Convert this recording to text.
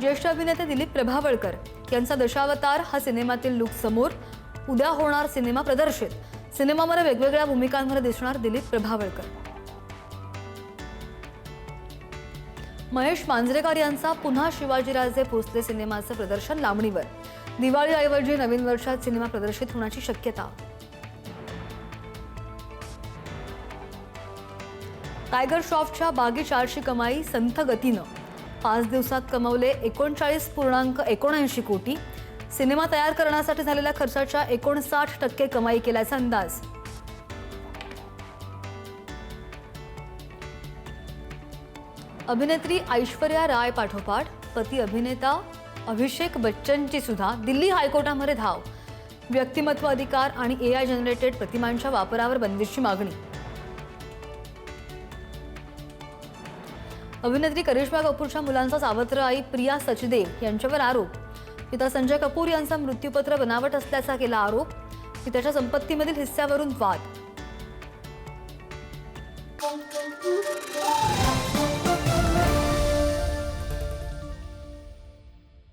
ज्येष्ठ अभिनेते दिलीप प्रभावळकर यांचा दशावतार हा सिनेमातील लुक समोर उद्या होणार सिनेमा प्रदर्शित. सिनेमामध्ये वेगवेगळ्या भूमिकांमध्ये दिसणार दिलीप प्रभावळकर. महेश मांजरेकर यांचा पुन्हा शिवाजीराजे भोसले सिनेमाचं प्रदर्शन लांबणीवर. दिवाळीऐवजी नवीन वर्षात सिनेमा प्रदर्शित होण्याची शक्यता. टायगर श्रॉफच्या बागी चारशी कमाई संथ गतीनं. पाच दिवसात कमवले एकोणचाळीस पूर्णांक एकोणऐंशी कोटी. सिनेमा तयार करण्यासाठी झालेल्या खर्चाच्या एकोणसाठ टक्के कमाई केल्याचा अंदाज. अभिनेत्री ऐश्वर्या राय पाठोपाठ पती अभिनेता अभिषेक बच्चनची सुद्धा दिल्ली हायकोर्टामध्ये धाव. व्यक्तिमत्व अधिकार आणि ए आय जनरेटेड प्रतिमांच्या वापरावर बंदीची मागणी. अभिनेत्री करिश्मा कपूरच्या मुलांचा सावत्र आई प्रिया सचदेव यांच्यावर आरोप. पिता संजय कपूर यांचा मृत्यूपत्र बनावट असल्याचा केला आरोप. पित्याच्या संपत्तीमधील हिस्स्यावरून वाद.